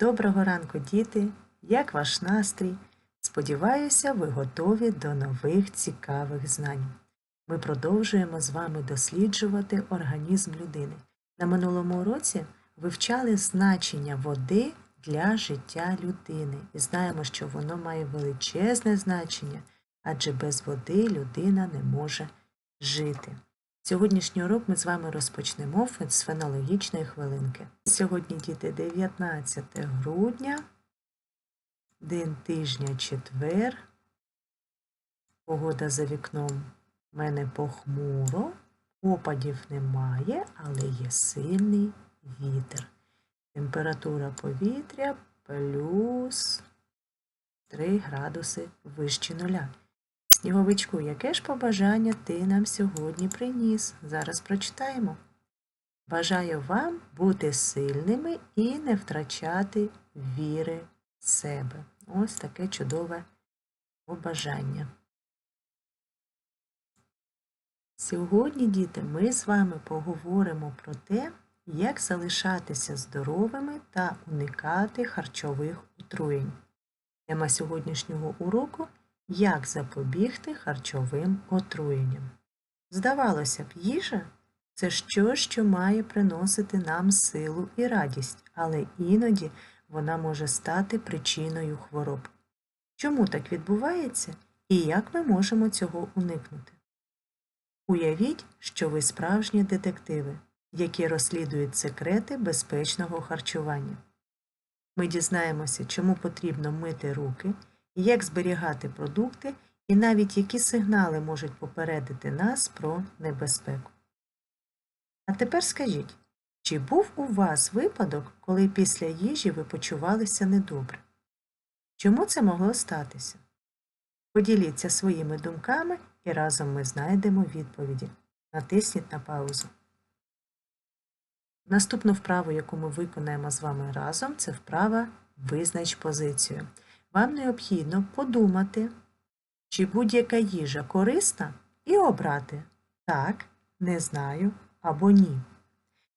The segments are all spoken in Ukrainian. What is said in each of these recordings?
Доброго ранку, діти! Як ваш настрій? Сподіваюся, ви готові до нових цікавих знань. Ми продовжуємо з вами досліджувати організм людини. На минулому уроці вивчали значення води для життя людини і знаємо, що воно має величезне значення, адже без води людина не може жити. Сьогоднішній урок ми з вами розпочнемо з фенологічної хвилинки. Сьогодні, діти, 19 грудня, день тижня четвер. Погода за вікном в мене похмуро, опадів немає, але є сильний вітер. Температура повітря плюс 3 градуси вище нуля. Сніговичку, яке ж побажання ти нам сьогодні приніс? Зараз прочитаємо. Бажаю вам бути сильними і не втрачати віри в себе. Ось таке чудове побажання. Сьогодні, діти, ми з вами поговоримо про те, як залишатися здоровими та уникати харчових отруєнь. Тема сьогоднішнього уроку як запобігти харчовим отруєнням. Здавалося б, їжа це щось, що має приносити нам силу і радість, але іноді вона може стати причиною хвороб. Чому так відбувається і як ми можемо цього уникнути? Уявіть, що ви справжні детективи, які розслідують секрети безпечного харчування. Ми дізнаємося, чому потрібно мити руки як зберігати продукти і навіть які сигнали можуть попередити нас про небезпеку. А тепер скажіть, чи був у вас випадок, коли після їжі ви почувалися недобре? Чому це могло статися? Поділіться своїми думками і разом ми знайдемо відповіді. Натисніть на паузу. Наступну вправу, яку ми виконаємо з вами разом, це вправа Визнач позицію. Вам необхідно подумати, чи будь-яка їжа корисна, і обрати так, не знаю або ні.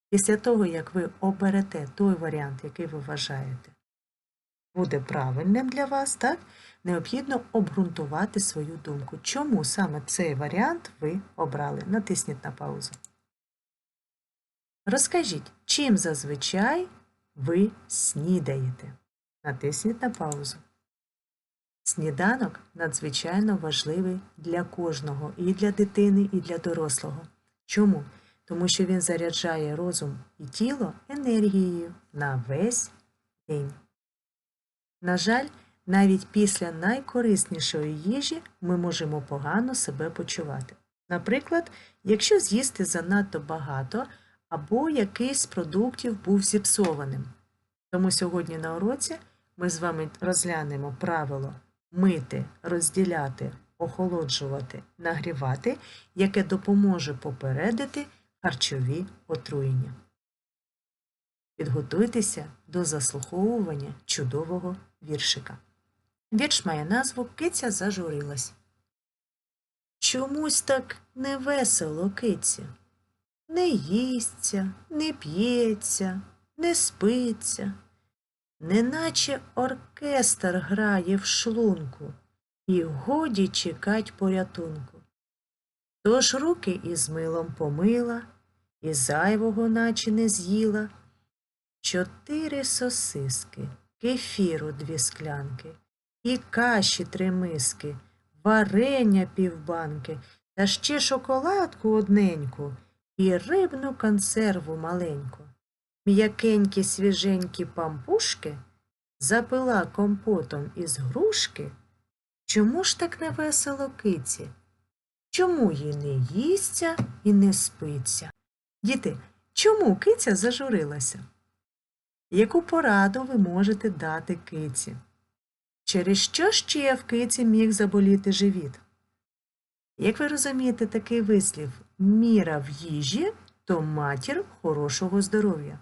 Після того, як ви оберете той варіант, який ви вважаєте, буде правильним для вас, так, необхідно обґрунтувати свою думку. Чому саме цей варіант ви обрали? Натисніть на паузу. Розкажіть, чим зазвичай ви снідаєте? Натисніть на паузу. Сніданок надзвичайно важливий для кожного, і для дитини, і для дорослого. Чому? Тому що він заряджає розум і тіло енергією на весь день. На жаль, навіть після найкориснішої їжі ми можемо погано себе почувати. Наприклад, якщо з'їсти занадто багато або якийсь з продуктів був зіпсованим. Тому сьогодні на уроці ми з вами розглянемо правило мити, розділяти, охолоджувати, нагрівати, яке допоможе попередити харчові отруєння. Підготуйтеся до заслуховування чудового віршика. Вірш має назву Киця зажурилась. Чомусь так невесело киці. Не їсться, не п'ється, не спиться неначе оркестр грає в шлунку, і годі чекать порятунку. Тож руки із милом помила, і зайвого наче не з'їла, чотири сосиски, кефіру дві склянки, і каші три миски, варення півбанки, та ще шоколадку одненьку і рибну консерву маленьку м'якенькі свіженькі пампушки, запила компотом із грушки. Чому ж так невесело киці? Чому їй не їсться і не спиться? Діти, чому киця зажурилася? Яку пораду ви можете дати киці? Через що ще в киці міг заболіти живіт? Як ви розумієте такий вислів міра в їжі то матір хорошого здоров'я?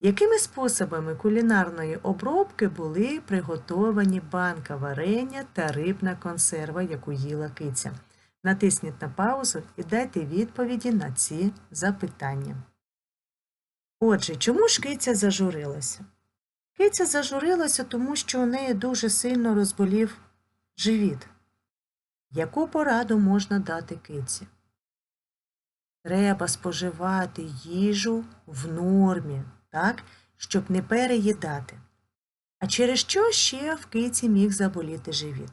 Якими способами кулінарної обробки були приготовані банка варення та рибна консерва, яку їла киця? Натисніть на паузу і дайте відповіді на ці запитання. Отже, чому ж киця зажурилася? Киця зажурилася, тому що у неї дуже сильно розболів живіт. Яку пораду можна дати киці? Треба споживати їжу в нормі, так, щоб не переїдати. А через що ще в киці міг заболіти живіт?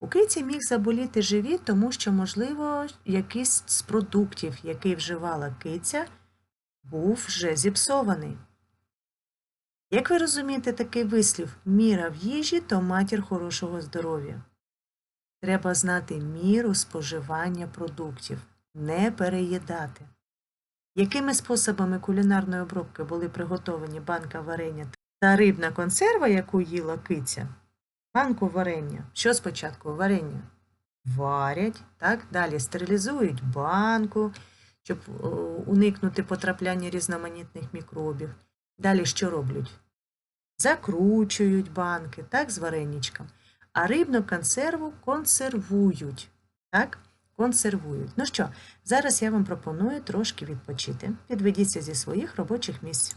У киці міг заболіти живіт, тому що, можливо, якийсь з продуктів, який вживала киця, був вже зіпсований. Як ви розумієте такий вислів міра в їжі то матір хорошого здоров'я? Треба знати міру споживання продуктів, не переїдати. Якими способами кулінарної обробки були приготовані банка варення та рибна консерва, яку їла киця? Банку варення. Що спочатку варення? Варять, так? Далі стерилізують банку, щоб уникнути потрапляння різноманітних мікробів. Далі що роблять? Закручують банки, так, з вареничком. А рибну консерву консервують. Так? Консервують. Ну що, зараз я вам пропоную трошки відпочити. Підведіться зі своїх робочих місць.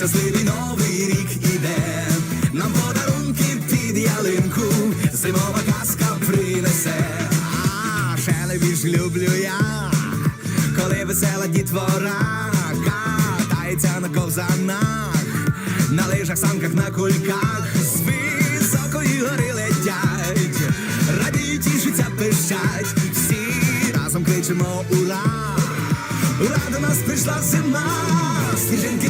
щасливий новий рік іде, нам подарунки під ялинку, зимова казка принесе, а ще найбільш люблю я, коли весела дітвора катається на ковзанах, на лижах, санках, на кульках, з високої гори летять, радіють, тішаться, пищать, всі разом кричимо ура! Ура, до нас прийшла зима, сніжинки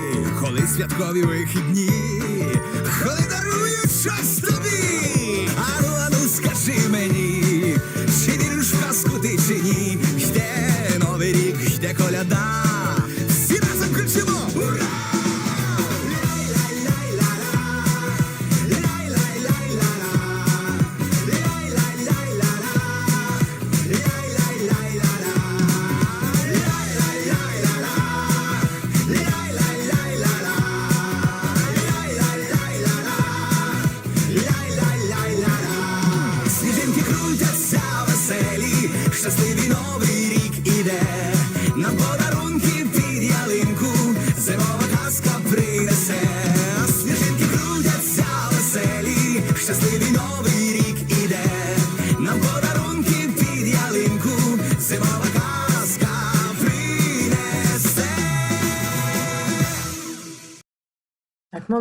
коли святкові вихідні, коли дарують щось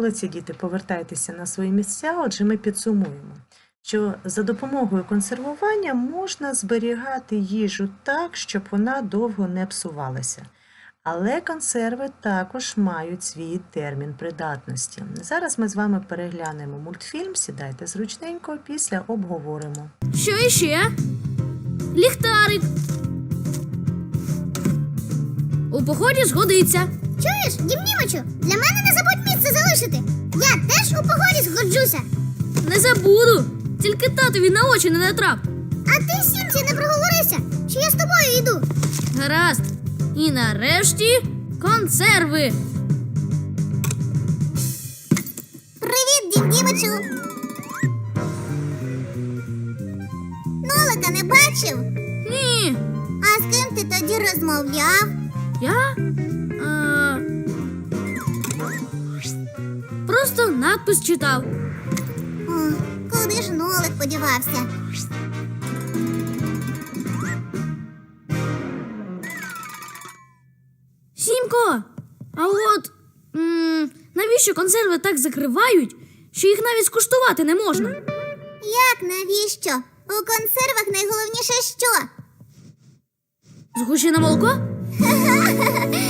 молодці діти, повертайтеся на свої місця. Отже, ми підсумуємо, що за допомогою консервування можна зберігати їжу так, щоб вона довго не псувалася. Але консерви також мають свій термін придатності. Зараз ми з вами переглянемо мультфільм, сідайте зручненько, після обговоримо. Що іще? Ліхтарик. У поході згодиться. Чуєш, Дімнімичу, для мене не забудь місце. Я теж у погоді згоджуся. Не забуду. Тільки татові на очі не натрап. А ти, Сімці, не проговорися, що я з тобою йду. Гаразд. І нарешті консерви. Привіт, Дімичу. Нолика не бачив? Ні. А з ким ти тоді розмовляв? Я? А... Просто надпис читав. О, куди ж нолик подівався? Сімко! А от м- навіщо консерви так закривають, що їх навіть скуштувати не можна? Як навіщо? У консервах найголовніше що? Згущене молоко?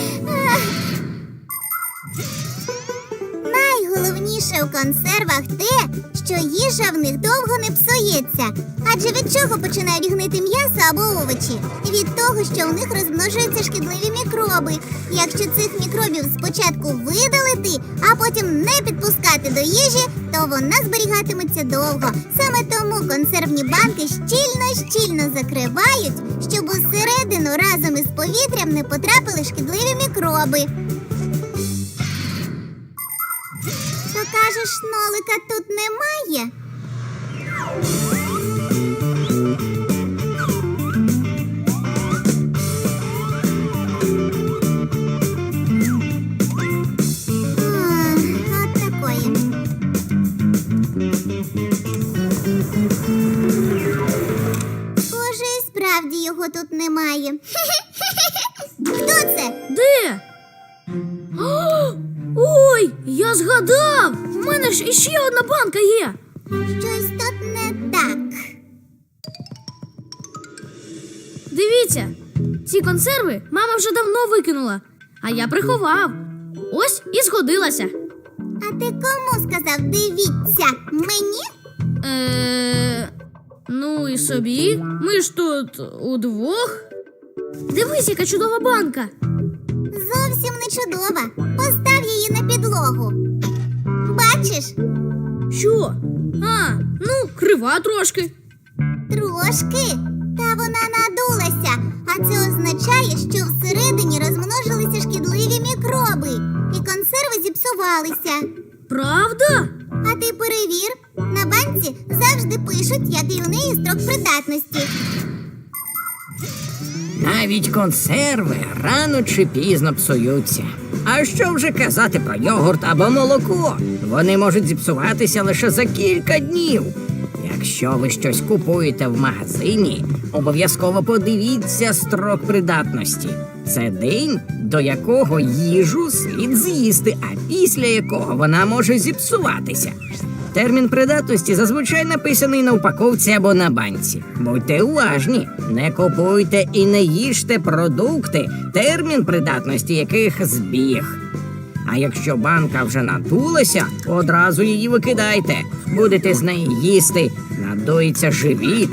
Найголовніше у консервах те, що їжа в них довго не псується. Адже від чого починають гнити м'ясо або овочі? Від того, що у них розмножуються шкідливі мікроби. Якщо цих мікробів спочатку видалити, а потім не підпускати до їжі, то вона зберігатиметься довго. Саме тому консервні банки щільно-щільно закривають, щоб усередину разом із повітрям не потрапили шкідливі мікроби. Кажеш, нолика тут немає? І справді його тут немає. Хто це? Де? Ой, я згадав! У мене ж іще одна банка є. Щось тут не так. Дивіться, ці консерви мама вже давно викинула, а я приховав. Ось і згодилася. А ти кому сказав дивіться? Мені? Е, ну і собі. Ми ж тут удвох. Дивись, яка чудова банка. Зовсім не чудова. Постав її на підлогу. Бачиш? Що? А, ну, крива трошки. Трошки. Та вона надулася, а це означає, що всередині розмножилися шкідливі мікроби, і консерви зіпсувалися. Правда? А ти перевір, на банці завжди пишуть, який у неї строк придатності. Навіть консерви рано чи пізно псуються. А що вже казати про йогурт або молоко? Вони можуть зіпсуватися лише за кілька днів. Якщо ви щось купуєте в магазині, обов'язково подивіться строк придатності. Це день, до якого їжу слід з'їсти, а після якого вона може зіпсуватися. Термін придатності зазвичай написаний на упаковці або на банці. Будьте уважні, не купуйте і не їжте продукти, термін придатності яких збіг. А якщо банка вже надулася, одразу її викидайте. Будете з неї їсти, надується живіт.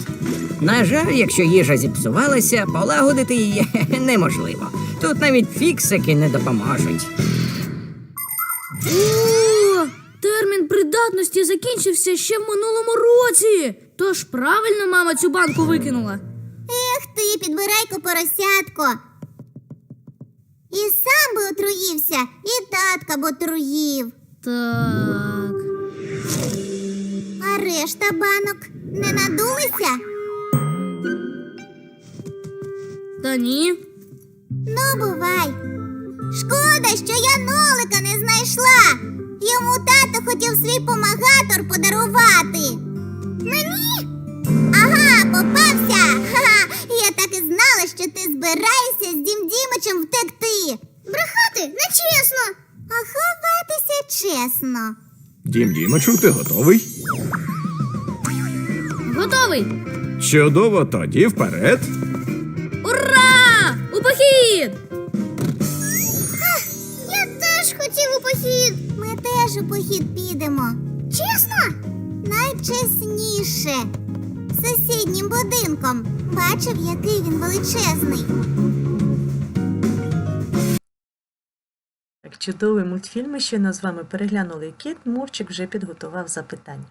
На жаль, якщо їжа зіпсувалася, полагодити її неможливо. Тут навіть фіксики не допоможуть. Термін придатності закінчився ще в минулому році. Тож правильно мама цю банку викинула. Ех ти, підбирайко поросятко. І сам би отруївся, і татка б отруїв. Так. А решта банок не надулися? Та ні. Ну, бувай. Шкода, що я нолика не знайшла. Йому тато хотів свій помагатор подарувати. Мені? Ага, попався. Ха-ха. Я так і знала, що ти збираєшся з Дім Дімичем втекти. Брехати нечесно. А ховатися чесно. Дім Дімичу, ти готовий? Готовий. Чудово, тоді вперед. Хотів у похід. Ми теж у похід підемо. Чесно? Найчесніше. Сусіднім будинком. Бачив, який він величезний. Так, чудовий мультфільм ми щойно з вами переглянули. Кіт Мурчик вже підготував запитання.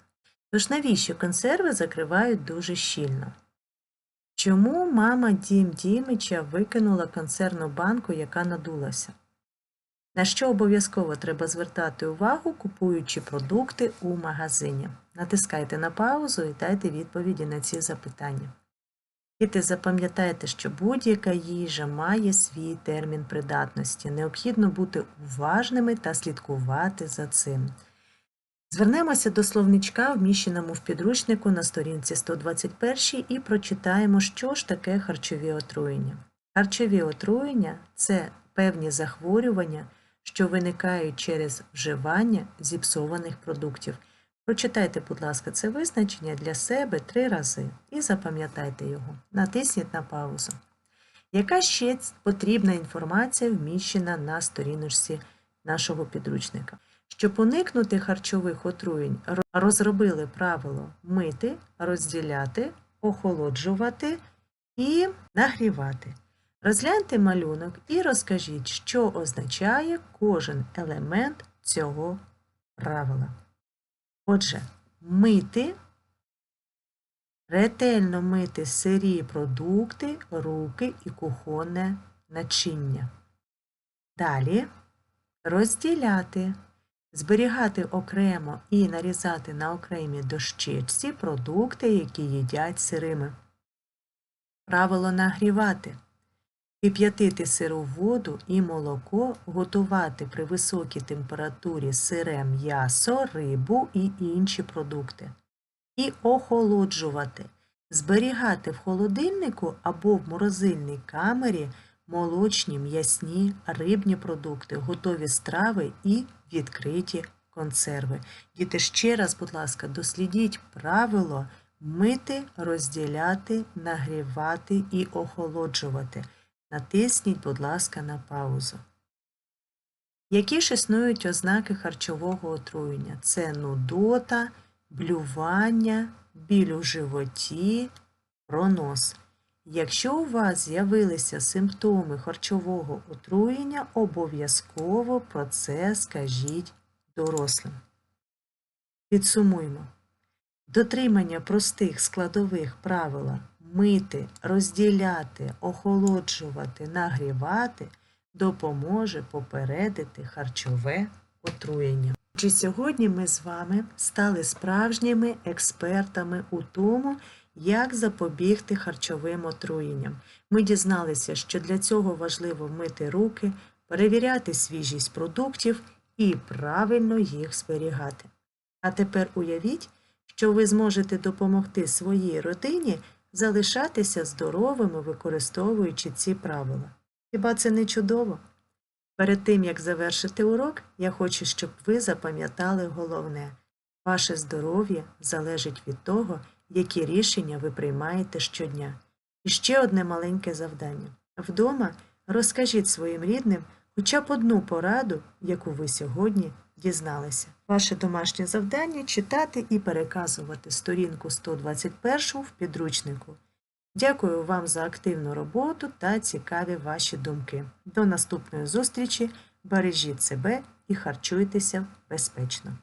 Тож навіщо консерви закривають дуже щільно? Чому мама Дім Дімича викинула консервну банку, яка надулася? На що обов'язково треба звертати увагу, купуючи продукти у магазині. Натискайте на паузу і дайте відповіді на ці запитання. Діти, запам'ятайте, що будь-яка їжа має свій термін придатності. Необхідно бути уважними та слідкувати за цим. Звернемося до словничка, вміщеному в підручнику на сторінці 121 і прочитаємо, що ж таке харчові отруєння. Харчові отруєння це певні захворювання, що виникають через вживання зіпсованих продуктів. Прочитайте, будь ласка, це визначення для себе три рази і запам'ятайте його. Натисніть на паузу. Яка ще потрібна інформація вміщена на сторіночці нашого підручника? Щоб уникнути харчових отруєнь, розробили правило мити, розділяти, охолоджувати і нагрівати. Розгляньте малюнок і розкажіть, що означає кожен елемент цього правила. Отже, мити, ретельно мити сирі продукти, руки і кухонне начиння. Далі розділяти, зберігати окремо і нарізати на окремій дощечці продукти, які їдять сирими. Правило нагрівати. Кип'ятити сиру воду і молоко, готувати при високій температурі сире м'ясо, рибу і інші продукти. І охолоджувати. Зберігати в холодильнику або в морозильній камері молочні, м'ясні, рибні продукти, готові страви і відкриті консерви. Діти, ще раз, будь ласка, дослідіть правило мити, розділяти, нагрівати і охолоджувати. Натисніть, будь ласка, на паузу. Які ж існують ознаки харчового отруєння? Це нудота, блювання, біль у животі, пронос. Якщо у вас з'явилися симптоми харчового отруєння, обов'язково про це скажіть дорослим. Підсумуємо. Дотримання простих складових правила мити, розділяти, охолоджувати, нагрівати допоможе попередити харчове отруєння. Отже, сьогодні ми з вами стали справжніми експертами у тому, як запобігти харчовим отруєнням. Ми дізналися, що для цього важливо мити руки, перевіряти свіжість продуктів і правильно їх зберігати. А тепер уявіть, що ви зможете допомогти своїй родині залишатися здоровими, використовуючи ці правила. Хіба це не чудово? Перед тим, як завершити урок, я хочу, щоб ви запам'ятали головне. Ваше здоров'я залежить від того, які рішення ви приймаєте щодня. І ще одне маленьке завдання. Вдома розкажіть своїм рідним хоча б одну пораду, яку ви сьогодні дізналися. Ваше домашнє завдання читати і переказувати сторінку 121 в підручнику. Дякую вам за активну роботу та цікаві ваші думки. До наступної зустрічі. Бережіть себе і харчуйтеся безпечно.